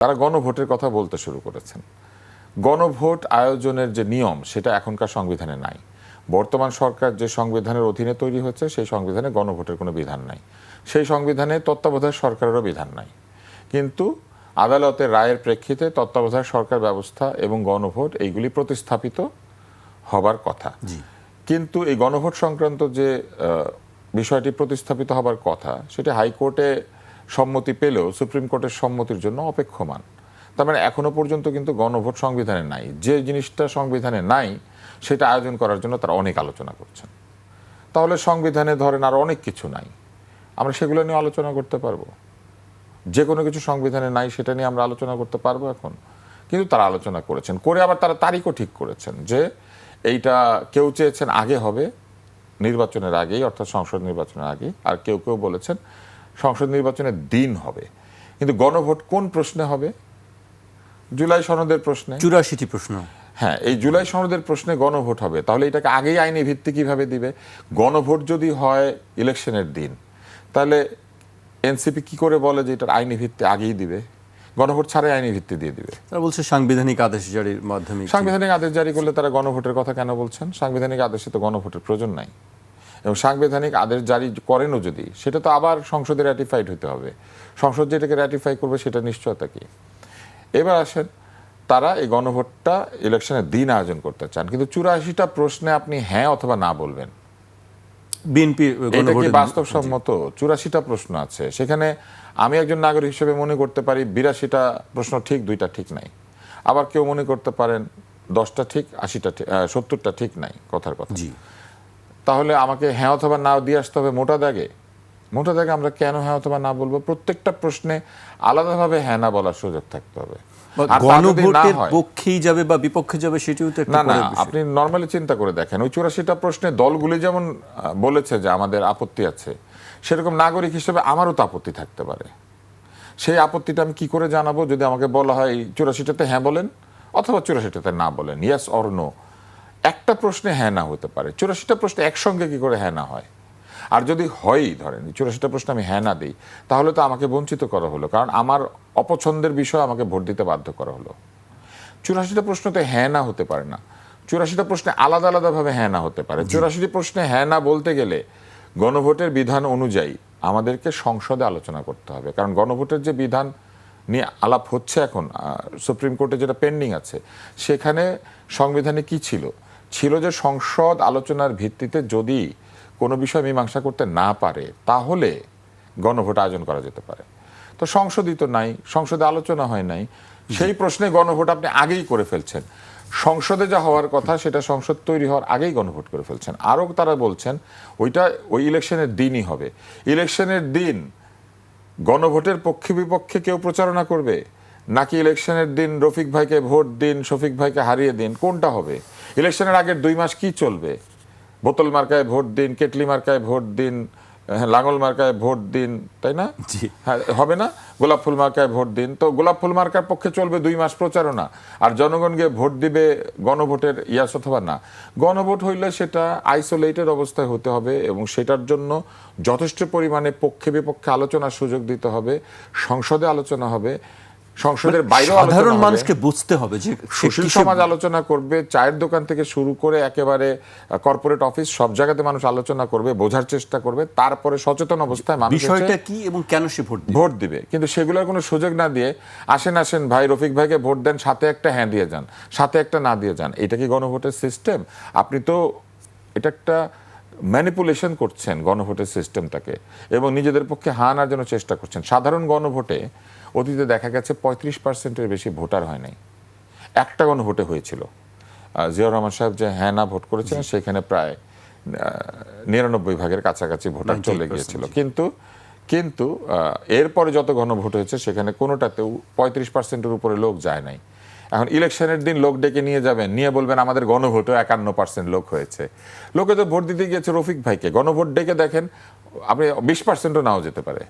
তারা গণভোটের কথা বলতে শুরু করেছেন। গণভোট আয়োজনের যে নিয়ম সেটা এখনকার সংবিধানে নাই। বর্তমান সরকার যে সংবিধানের অধীনে তৈরি হচ্ছে সেই সংবিধানে গণভোটের কোনো বিধান নাই। সেই সংবিধানে তত্ত্বাবধায়ক সরকারেরও বিধান নাই। কিন্তু আদালতের রায়ের প্রেক্ষিতে তত্ত্বাবধায়ক সরকার ব্যবস্থা এবং গণভোট এইগুলি প্রতিস্থাপিত হবার কথা। কিন্তু এই গণভোট সংক্রান্ত যে বিষয়টি প্রতিস্থাপিত হবার কথা সেটা হাইকোর্টে সম্মতি পেলেও সুপ্রিম কোর্টের সম্মতির জন্য অপেক্ষমান। তার মানে এখনও পর্যন্ত কিন্তু গণভোট সংবিধানে নাই। যে জিনিসটা সংবিধানে নাই, সেটা আয়োজন করার জন্য তারা অনেক আলোচনা করছেন। তাহলে সংবিধানে ধরেন আর অনেক কিছু নাই। আমরা সেগুলো নিয়ে আলোচনা করতে পারব। যে কোনো কিছু সংবিধানে নাই, সেটা নিয়ে আমরা আলোচনা করতে পারব এখন। কিন্তু তারা আলোচনা করেছেন। করে আবার তারা তারিখও ঠিক করেছেন যে এইটা কেউ চেয়েছেন আগে হবে, নির্বাচনের আগেই, অর্থাৎ সংসদ নির্বাচনের আগে আর কেউ কেউ বলেছেন সংসদ নির্বাচনের দিন হবে। কিন্তু গণভোট কোন প্রশ্নে হবে? জুলাই সনদের প্রশ্নে। চুরাশিটি প্রশ্ন। হ্যাঁ এই জুলাই সনদের প্রশ্নে গণভোট হবে। তাহলে এটাকে আগেই আইনি ভিত্তি কীভাবে দিবে? গণভোট যদি হয় ইলেকশনের দিন তাহলে এনসিপি কি করে বলে যে এটার আইনি ভিত্তি আগেই দিবে? গণভোট ছাড়াই আইনি ভিত্তি দিয়ে দিবে। তারা বলছে সাংবিধানিক আদেশ জারির মাধ্যমে সাংবিধানিক আদেশ জারি করলে তারা গণভোটের কথা কেন বলছেন? সাংবিধানিক আদেশে তো গণভোটের প্রয়োজন নাই। এবং সাংবিধানিক আদেশ জারি করেনও যদি সেটা তো আবার সংসদে র্যাটিফাইড হতে হবে। সংসদ যেটাকে র্যাটিফাই করবে সেটা নিশ্চয়তা কি? এবার আসেন তারা এই গণভোটটা ইলেকশনের দিন আয়োজন করতে চান কিন্তু চুরাশিটা প্রশ্নে আপনি হ্যাঁ অথবা না বলবেন। বিএনপি বাস্তবসম্মত? চুরাশিটা প্রশ্ন আছে। সেখানে আমি একজন নাগরিক হিসেবে মনে করতে পারি বিরাশিটা প্রশ্ন ঠিক দুইটা ঠিক নাই। আবার কেউ মনে করতে পারেন দশটা ঠিক আশিটা ঠিক সত্তরটা ঠিক নাই কথার কথা। জি। তাহলে আমাকে হ্যাঁ অথবা না দিয়ে আসতে হবে মোটা দাগে? মোটা দাগে আমরা কেন হ্যাঁ অথবা না বলব? প্রত্যেকটা প্রশ্নে আলাদাভাবে হ্যাঁ না বলার সুযোগ থাকতে হবে। গণভোটের পক্ষেই যাবে বা বিপক্ষে যাবে সেটিও তো না না আপনি নর্মালি চিন্তা করে দেখেন ওই চুরাশিটা প্রশ্নে দলগুলি যেমন বলেছে যে আমাদের আপত্তি আছে সেরকম নাগরিক হিসেবে আমারও তো আপত্তি থাকতে পারে। সেই আপত্তিটা আমি কি করে জানাব? যদি আমাকে বলা হয় চুরাশিটাতে হ্যাঁ বলেন অথবা চুরাশিটাতে না বলেন ইয়াস অর নো একটা প্রশ্নে হ্যাঁ না হতে পারে। চুরাশিটা প্রশ্নে একসঙ্গে কি করে হ্যাঁ না হয়? আর যদি হয়ই ধরেন চুরাশিটা প্রশ্ন আমি হ্যাঁ না দিই তাহলে তো আমাকে বঞ্চিত করা হলো। কারণ আমার অপছন্দের বিষয় আমাকে ভোট দিতে বাধ্য করা হলো। চুরাশিটা প্রশ্নতে হ্যাঁ না হতে পারে না। চুরাশিটা প্রশ্নে আলাদা আলাদাভাবে হ্যাঁ না হতে পারে। চুরাশিটি প্রশ্নে হ্যাঁ না বলতে গেলে গণভোটের বিধান অনুযায়ী আমাদেরকে সংসদে আলোচনা করতে হবে। কারণ গণভোটের যে বিধান নিয়ে আলাপ হচ্ছে এখন সুপ্রিম কোর্টে যেটা পেন্ডিং আছে সেখানে সংবিধানে কি ছিল? ছিল যে সংসদ আলোচনার ভিত্তিতে যদি কোনো বিষয় মীমাংসা করতে না পারে তাহলে গণভোট আয়োজন করা যেতে পারে। তো সংসদই তো নাই সংসদে আলোচনা হয় নাই। সেই প্রশ্নে গণভোট আপনি আগেই করে ফেলছেন। সংসদে যা হওয়ার কথা সেটা সংসদ তৈরি হওয়ার আগেই গণভোট করে ফেলছেন। আরও তারা বলছেন ওইটা ওই ইলেকশনের দিনই হবে। ইলেকশনের দিন গণভোটের পক্ষে বিপক্ষে কেউ প্রচারণা করবে? নাকি ইলেকশনের দিন রফিক ভাইকে ভোট দিন শফিক ভাইকে হারিয়ে দিন? কোনটা হবে? ইলেকশনের আগের দুই মাস কি চলবে? বোতল মার্কায় ভোট দিন কেটলি মার্কায় ভোট দিন হ্যাঁ, লাঙল মার্কায় ভোট দিন তাই না? হ্যাঁ হবে না? গোলাপ ফুল মার্কায় ভোট দিন। তো গোলাপ ফুল মার্কার পক্ষে চলবে দুই মাস প্রচারণা। আর জনগণ গিয়ে ভোট দিবে গণভোটের ইয়াস অথবা না? গণভোট হইলে সেটা আইসোলেটেড অবস্থায় হতে হবে এবং সেটার জন্য যথেষ্ট পরিমাণে পক্ষে বিপক্ষে আলোচনার সুযোগ দিতে হবে সংসদে আলোচনা হবে। সংসদের বাইরে সাধারণ মানুষকে বুঝতে হবে যে সুশীল সমাজ আলোচনা করবে চায়ের দোকান থেকে শুরু করে একেবারে কর্পোরেট অফিস সব জায়গাতে মানুষ আলোচনা করবে বোঝার চেষ্টা করবে তারপরে সচেতন অবস্থায় মানুষ বিষয়টা কি এবং কেন সে ভোট দিবে? ভোট দিবে। কিন্তু সেগুলোর কোনো সুযোগ না দিয়ে আসেন আসেন ভাই রফিক ভাইকে ভোট দেন সাথে একটা হ্যাঁ দিয়ে যান সাথে একটা না দিয়ে যান। এটা কি গণভোটের সিস্টেম আপনি তো এটা একটা ম্যানিপুলেশন করছেন গণভোটের সিস্টেমটাকে এবং নিজেদের পক্ষে হা আনার জন্য চেষ্টা করছেন। সাধারণ গণভোটে অতীতে দেখা গেছে পঁয়ত্রিশ পার্সেন্টের বেশি ভোটার হয় নাই। একটা গণভোটে হয়েছিল। জিয়াউর রহমান সাহেব যে হ্যাঁ না ভোট করেছিলেন সেখানে প্রায় নিরানব্বই ভাগের কাছাকাছি ভোটার চলে 98% গিয়েছিল। কিন্তু কিন্তু এরপরে যত গণভোট হয়েছে সেখানে কোনোটাতেও পঁয়ত্রিশ পার্সেন্টের উপরে লোক যায় নাই। এখন ইলেকশনের দিন লোক ডেকে নিয়ে যাবেন, নিয়ে বলবেন আমাদের গণভোটও একান্ন পার্সেন্ট লোক হয়েছে। লোকে তো ভোট দিতে গিয়েছে রফিক ভাইকে, গণভোট ডেকে দেখেন, আপনি বিশ পার্সেন্টও নাও যেতে পারে।